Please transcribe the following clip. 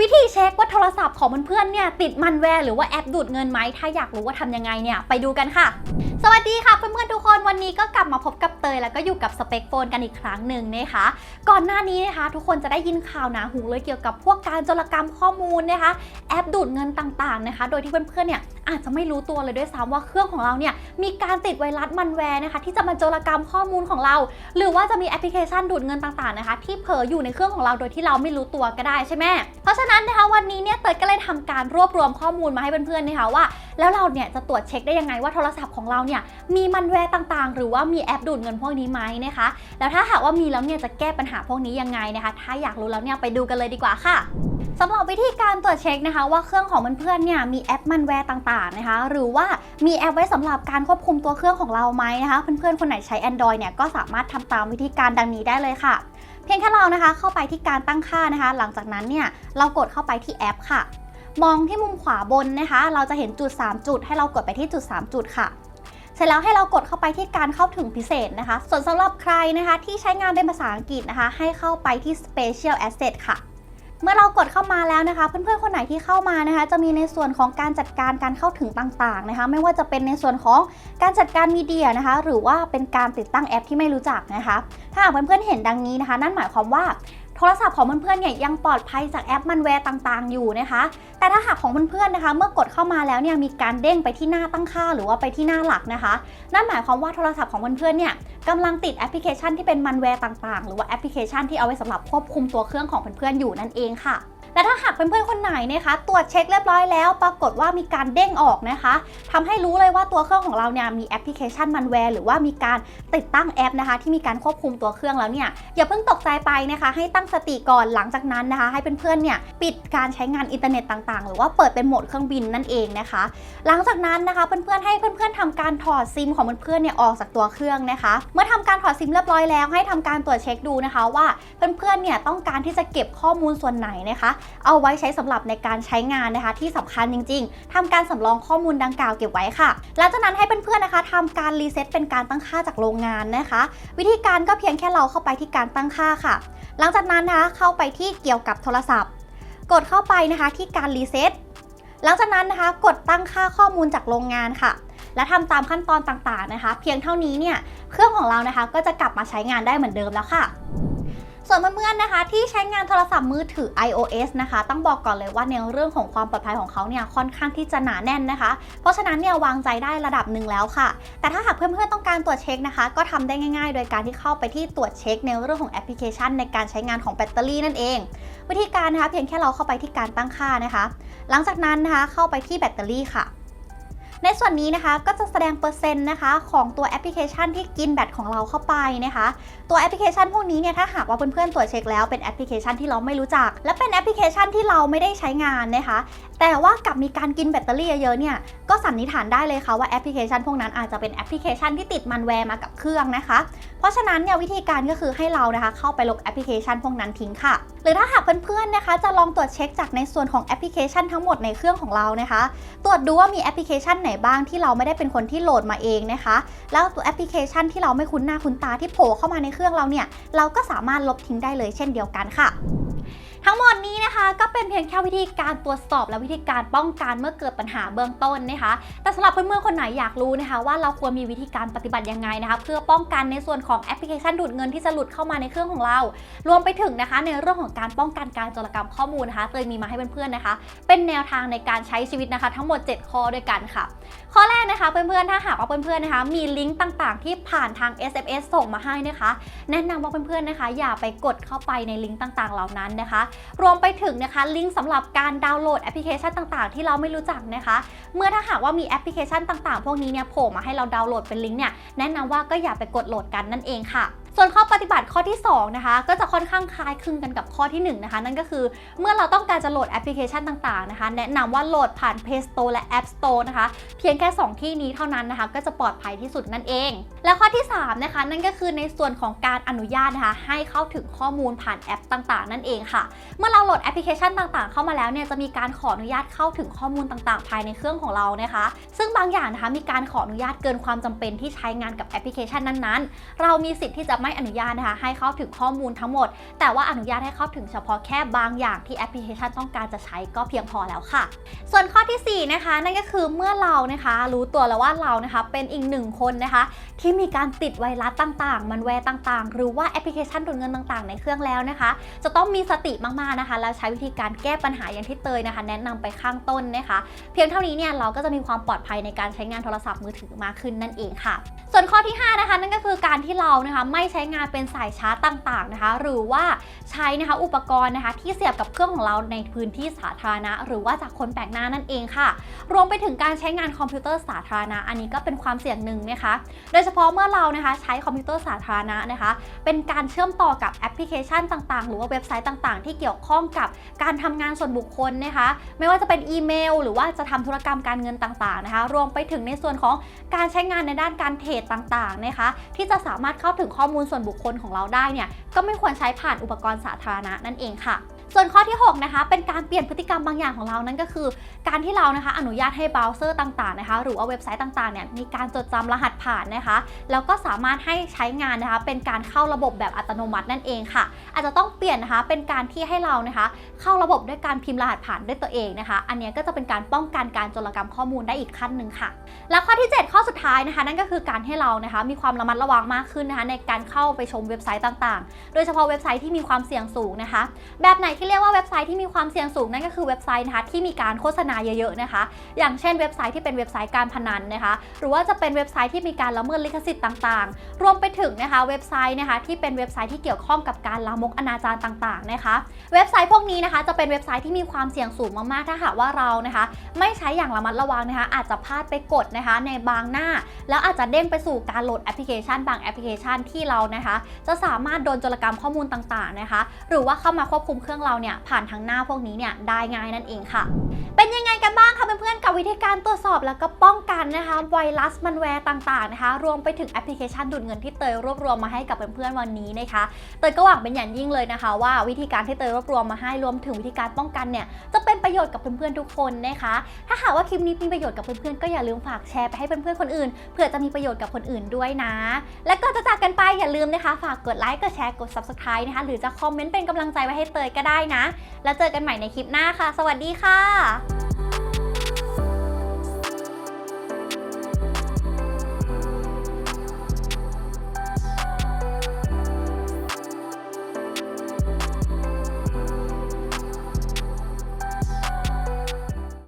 วิธีเช็คว่าโทรศัพท์ของเพื่อนๆเนี่ยติดมันแวร์หรือว่าแอปดูดเงินไหมถ้าอยากรู้ว่าทำยังไงเนี่ยไปดูกันค่ะสวัสดีค่ะเพื่อนๆทุกคนวันนี้ก็กลับมาพบกับเตยแล้วก็อยู่กับสเปคโฟนกันอีกครั้งหนึ่งนะคะ ก่อนหน้านี้นะคะ ทุกคนจะได้ยินข่าวหนาหูเลยเกี่ยวกับพวกการโจรกรรมข้อมูลนะคะ แอปดูดเงินต่างๆนะคะ โดยที่เพื่อนๆเนี่ยอาจจะไม่รู้ตัวเลยด้วยซ้ำว่าเครื่องของเราเนี่ยมีการติดไวรัสมันแวร์นะคะ ที่จะมาโจรกรรมข้อมูลของเรา หรือว่าจะมีแอปพลิเคชันดูดเงินต่างๆนะคะ ที่เผลออยู่ในเครื่องของเราโดยที่เราไม่รู้ตัวก็ได้ใช่ไหมเพราะฉะนั้นนะคะวันนี้เนี่ยเตยก็เลยทำการรวบรวมข้อมูลมาให้เพื่อนๆนะคะว่า แล้วเราเนี่ยจะตรวจเช็คได้ยังไงว่าโทรศัพท์ของเราเนี่ยมีมันแวร์ต่างๆ หรือว่ามีแอปดูดเงินพวกนี้ไหมนะคะ แล้วถ้าหากว่ามีแล้วเนี่ยจะแก้ปัญหาพวกนี้ยังไงนะคะ ถ้าอยากรู้แล้วเนี่ยไปดูกันเลยดีกว่าค่ะสำหรับวิธีการตรวจเช็คนะคะ ว่าเครื่องของเพื่อนๆเนี่ยมีแอปมันแวร์ต่างๆนะคะ หรือว่ามีแอปไว้สำหรับการควบคุมตัวเครื่องของเราไหมนะคะเพื่อนๆคนไหนใช้ Android เนี่ยก็สามารถทำตามวิธีการดังนี้ได้เลยค่ะ เพียงแค่เรานะคะ เข้าไปที่การตั้งค่านะคะ หลังจากนั้นเนี่ยเรากดเข้าไปที่แอปค่ะ มองที่มุมขวาบนนะคะ เราจะเห็นจุด 3 จุด ให้เรากดไปที่จุด 3 จุดค่ะ เสร็จแล้วให้เรากดเข้าไปที่การเข้าถึงพิเศษนะคะ ส่วนสำหรับใครนะคะที่ใช้งานเป็นภาษาอังกฤษนะคะ ให้เข้าไปที่ Special Asset ค่ะเมื่อเรากดเข้ามาแล้วนะคะ เพื่อนๆ คนไหนที่เข้ามานะคะ จะมีในส่วนของการจัดการการเข้าถึงต่างๆนะคะ ไม่ว่าจะเป็นในส่วนของการจัดการมีเดียนะคะ หรือว่าเป็นการติดตั้งแอปที่ไม่รู้จักนะคะ ถ้าหากเพื่อนๆเห็นดังนี้นะคะ นั่นหมายความว่า โทรศัพท์ของเพื่อนๆเนี่ยยังปลอดภัยจากแอปมันแวร์ต่างๆ อยู่นะคะ แต่ถ้าหากของเพื่อนๆนะคะ เมื่อกดเข้ามาแล้วเนี่ยมีการเด้งไปที่หน้าตั้งค่า หรือว่าไปที่หน้าหลักนะคะ นั่นหมายความว่าโทรศัพท์ของเพื่อนๆเนี่ยกำลังติดแอปพลิเคชันที่เป็นมันแวร์ต่างๆ หรือว่าแอปพลิเคชันที่เอาไว้สำหรับควบคุมตัวเครื่องของเพื่อนๆอยู่นั่นเองค่ะ และถ้าหากเพื่อนๆคนไหนนะคะตรวจเช็คเรียบร้อยแล้ว ปรากฏว่ามีการเด้งออกนะคะทำให้รู้เลยว่าตัวเครื่องของเราเนี่ยมีแอปพลิเคชันมันแวร์หรือว่ามีการติดตั้งแอปนะคะ ที่มีการควบคุมตัวเครื่องแล้วเนี่ยอย่าเพิ่งตกใจไปนะคะ ให้ตั้งสติก่อนหลังจากนั้นนะคะ ให้เพื่อนๆเนี่ยปิดการใช้งานอินเทอร์เน็ตต่างๆ หรือว่าเปิดเป็นโหมดเครื่องบินนั่นเองนะคะ หลังจากนั้นนะคะเพื่อนๆให้เพื่อนๆทำการถอดซิมของเพื่อนๆเนี่ยออกจากตัวเครื่องนะคะ เมื่อทำการถอดซิมเรียบร้อยแล้วให้ทำการตรวจเช็คดูนะคะว่าเพื่อนๆเนี่ยต้องการที่จะเก็บข้อมูลส่วนไหนนะคะเอาไว้ใช้สำหรับในการใช้งานนะคะที่สำคัญจริง ๆทำการสำรองข้อมูลดังกล่าวเก็บไว้ค่ะ หลังจากนั้นให้เพื่อนๆนะคะทำการรีเซ็ตเป็นการตั้งค่าจากโรงงานนะคะ วิธีการก็เพียงแค่เราเข้าไปที่การตั้งค่าค่ะ หลังจากนั้นนะคะเข้าไปที่เกี่ยวกับโทรศัพท์ กดเข้าไปนะคะที่การรีเซ็ตหลังจากนั้นนะคะกดตั้งค่าข้อมูลจากโรงงานค่ะ และทำตามขั้นตอนต่างๆนะคะ เพียงเท่านี้เนี่ยเครื่องของเรานะคะก็จะกลับมาใช้งานได้เหมือนเดิมแล้วค่ะ ส่วนเพื่อนๆนะคะที่ใช้งานโทรศัพท์มือถือ iOS นะคะ ต้องบอกก่อนเลยว่าในเรื่องของความปลอดภัยของเขาเนี่ยค่อนข้างที่จะหนาแน่นนะคะ เพราะฉะนั้นเนี่ยวางใจได้ระดับหนึ่งแล้วค่ะ แต่ถ้าหากเพื่อนๆต้องการตรวจเช็คนะคะ ก็ทำได้ง่ายๆ โดยการที่เข้าไปที่ตรวจเช็คในเรื่องของแอปพลิเคชัน ในการใช้งานของแบตเตอรี่นั่นเอง วิธีการนะคะเพียงแค่เราเข้าไปที่การตั้งค่านะคะ หลังจากนั้นนะคะเข้าไปที่แบตเตอรี่ค่ะ ในส่วนนี้นะคะก็จะแสดงเปอร์เซ็นต์นะคะของตัวแอปพลิเคชันที่กินแบตของเราเข้าไปนะคะ ตัวแอปพลิเคชันพวกนี้เนี่ยถ้าหากว่าเพื่อนๆตรวจเช็คแล้วเป็นแอปพลิเคชันที่เราไม่รู้จัก และเป็นแอปพลิเคชันที่เราไม่ได้ใช้งานนะคะ แต่ว่ากลับมีการกินแบตเตอรี่เยอะๆเนี่ยก็สันนิษฐานได้เลยค่ะว่าแอปพลิเคชันพวกนั้นอาจจะเป็นแอปพลิเคชันที่ติดมันแวร์มากับเครื่องนะคะ เพราะฉะนั้นเนี่ยวิธีการก็คือให้เรานะคะเข้าไปลบแอปพลิเคชันพวกนั้นทิ้งค่ะ หรือถ้าหากเพื่อนๆนะคะ จะลองตรวจเช็คจากในส่วนของแอปพลิเคชันทั้งหมดในเครื่องของเรานะคะ ตรวจดูว่ามีแอปพลิเคชันไหนบ้างที่เราไม่ได้เป็นคนที่โหลดมาเองนะคะ แล้วตัวแอปพลิเคชันที่เราไม่คุ้นหน้าคุ้นตาที่โผล่เข้ามาในเครื่องเราเนี่ย เราก็สามารถลบทิ้งได้เลยเช่นเดียวกันค่ะ ทั้งหมดนี้นะคะก็เป็นเพียงแค่วิธีการตรวจสอบและวิธีการป้องกันเมื่อเกิดปัญหาเบื้องต้นนะคะ แต่สำหรับเพื่อนๆคนไหนอยากรู้นะคะว่าเราควรมีวิธีการปฏิบัติยังไงนะคะ เพื่อป้องกันในส่วนของแอปพลิเคชันดูดเงินที่จะหลุดเข้ามาในเครื่องของเรา รวมไปถึงนะคะ ในเรื่องของการป้องกันการโจรกรรมข้อมูลนะคะเตยมีมาให้เพื่อนๆนะคะ เป็นแนวทางในการใช้ชีวิตนะคะ ทั้งหมด 7 ข้อด้วยกันค่ะ ข้อแรกนะคะเพื่อนๆถ้าหากว่าเพื่อนๆนะคะ มีลิงก์ต่างๆ ที่ผ่านทาง SMS ส่งมาให้นะคะ แนะนำว่าเพื่อนๆนะคะ อย่าไปกดเข้าไปในลิงก์ต่างๆ เหล่านั้นนะคะรวมไปถึงนะคะลิงก์สำหรับการดาวน์โหลดแอปพลิเคชันต่างๆ ที่เราไม่รู้จักนะคะ เมื่อถ้าหากว่ามีแอปพลิเคชันต่างๆ พวกนี้เนี่ยโผล่มาให้เราดาวน์โหลดเป็นลิงก์เนี่ยแนะนำว่าก็อย่าไปกดโหลดกันนั่นเองค่ะ ส่วนข้อปฏิบัติข้อที่ 2 นะคะ ก็จะค่อนข้างคล้ายคลึงกันกับข้อที่ 1 นะคะ นั่นก็คือเมื่อเราต้องการจะโหลดแอปพลิเคชันต่างๆนะคะ แนะนำว่าโหลดผ่าน Play Store และ App Store นะคะ เพียงแค่ 2 ที่นี้เท่านั้นนะคะ ก็จะปลอดภัยที่สุดนั่นเอง และข้อที่ 3 นะคะ นั่นก็คือในส่วนของการอนุญาตนะคะ ให้เข้าถึงข้อมูลผ่านแอปต่างๆ นั่นเองค่ะ เมื่อเราโหลดแอปพลิเคชันต่างๆ เข้ามาแล้วเนี่ยจะมีการขออนุญาตเข้าถึงข้อมูลต่างๆ ภายในเครื่องของเรานะคะ ซึ่งบางอย่างนะคะมีการขออนุญาตเกินความจำเป็นที่ใช้งานกับแอปพลิเคชันนั้นๆ เรามีสิทธิ์ที่จะไไม่อนุญาตนะคะ ให้เข้าถึงข้อมูลทั้งหมด แต่ว่าอนุญาตให้เข้าถึงเฉพาะแค่บางอย่างที่แอปพลิเคชันต้องการจะใช้ก็เพียงพอแล้วค่ะ ส่วนข้อทีสี่ 4 นะคะ นั่นก็คือเมื่อเรานะคะ รู้ตัวแล้วว่าเรานะคะ เป็นอีกหนึ่งคนนะคะ ที่มีการติดไวรัสต่างๆ มันแวร์ต่างๆ หรือว่าแอปพลิเคชันดูดเงินต่างๆ ในเครื่องแล้วนะคะ จะต้องมีสติมากๆนะคะ แล้วใช้วิธีการแก้ปัญหาอย่างที่เตยนะคะ แนะนำไปข้างต้นนะคะ เพียงเท่านี้เนี่ยเราก็จะมีความปลอดภัยในการใช้งานโทรศัพท์มือถือมากขึ้นนั่นเองค่ะ ส่วนข้อที่ 5 นะคะ นั่นก็คือการที่เรานะคะไม่ใช้ช้งานเป็นสายชาร์จต่างๆนะคะ หรือว่าใช้นะคะอุปกรณ์นะคะ ที่เสียบกับเครื่องของเราในพื้นที่สาธารณะ หรือว่าจากคนแปลกหน้านั่นเองค่ะ รวมไปถึงการใช้งานคอมพิวเตอร์สาธารณะ อันนี้ก็เป็นความเสี่ยงหนึ่งนะคะ โดยเฉพาะเมื่อเรานะคะใช้คอมพิวเตอร์สาธารณะนะคะ เป็นการเชื่อมต่อกับแอปพลิเคชันต่างๆ หรือว่าเว็บไซต์ต่างๆ ที่เกี่ยวข้องกับการทำงานส่วนบุคคลนะคะ ไม่ว่าจะเป็นอีเมล หรือว่าจะทำธุรกรรมการเงินต่างๆนะคะ รวมไปถึงในส่วนของการใช้งานในด้านการเทรดต่างๆนะคะ ที่จะสามารถเข้าถึงข้อมูลส่วนบุคคลของเราได้เนี่ยก็ไม่ควรใช้ผ่านอุปกรณ์สาธารณะนั่นเองค่ะ ส่วนข้อที่ 6 นะคะ เป็นการเปลี่ยนพฤติกรรมบางอย่างของเรานั่นก็คือ การที่เรานะคะอนุญาตให้เบราว์เซอร์ต่างๆนะคะ หรือว่าเว็บไซต์ต่างๆเนี่ยมีการจดจำรหัสผ่านนะคะ แล้วก็สามารถให้ใช้งานนะคะ เป็นการเข้าระบบแบบอัตโนมัตินั่นเองค่ะ อาจจะต้องเปลี่ยนนะคะเป็นการที่ให้เรานะคะ เข้าระบบด้วยการพิมพ์รหัสผ่านด้วยตัวเองนะคะ อันนี้ก็จะเป็นการป้องกันการโจรกรรมข้อมูลได้อีกขั้นหนึ่งค่ะ แล้วข้อที่ 7 ข้อสุดท้ายนะคะ นั่นก็คือการให้เรานะคะ มีความระมัดระวังมากขึ้นนะคะ ในการเข้าไปชมเว็บไซต์ต่างๆ โดยเฉพาะเว็บไซต์ที่มีความเสี่ยงสูงนะคะ แบบไหนที่เรียกว่าเว็บไซต์ที่มีความเสี่ยงสูงนั่นก็คือเว็บไซต์นะคะที่มีการโฆษณาเยอะๆนะคะ อย่างเช่นเว็บไซต์ที่เป็นเว็บไซต์การพนันนะคะ หรือว่าจะเป็นเว็บไซต์ที่มีการละเมิดลิขสิทธิ์ต่างๆ รวมไปถึงนะคะเว็บไซต์นะคะที่เป็นเว็บไซต์ที่เกี่ยวข้องกับการลามกอนาจารต่างๆนะคะ เว็บไซต์พวกนี้นะคะจะเป็นเว็บไซต์ที่มีความเสี่ยงสูงมากๆ ถ้าหากว่าเรานะคะ ไม่ใช้อย่างระมัดระวังนะคะ อาจจะพลาดไปกดนะคะ ในบางหน้า แล้วอาจจะเด้งไปสู่การโหลดแอปพลิเคชัน บางแอปพลิเคชันที่เรานะคะ จะสามารถโดนโจรกรรมข้อมูลต่างๆนะคะ หรือว่าเข้ามาควบคุมเครื่องเราเนี่ยผ่านทางหน้าพวกนี้เนี่ยได้ง่ายนั่นเองค่ะ เป็นยังไงกันบ้างคะเพื่อนๆกับวิธีการตรวจสอบแล้วก็ป้องกันนะคะไวรัสมันแวร์ต่างๆนะคะ รวมไปถึงแอปพลิเคชันดูดเงินที่เตยรวบรวมมาให้กับเพื่อนๆวันนี้นะคะเตยก็หวังเป็นอย่างยิ่งเลยนะคะ ว่าวิธีการที่เตยรวบรวมมาให้รวมถึงวิธีการป้องกันเนี่ยจะเป็นประโยชน์กับเพื่อนๆทุกคนนะคะ ถ้าหากว่าคลิปนี้มีประโยชน์กับเพื่อนๆก็อย่าลืมฝากแชร์ไปให้เพื่อนๆคนอื่นเผื่อจะมีประโยชน์กับคนอื่นด้วยนะ และก่อนจะจากกันไปอย่าลืมนะคะ ฝากกดไลค์กดแชร์กด subscribe นะคะหรือจะคอมเมนต์เป็นกำลังใจไว้ให้เตยก็ได้นะ แล้วเจอกันใหม่ในคลิปหน้าค่ะ สวัสดีค่ะ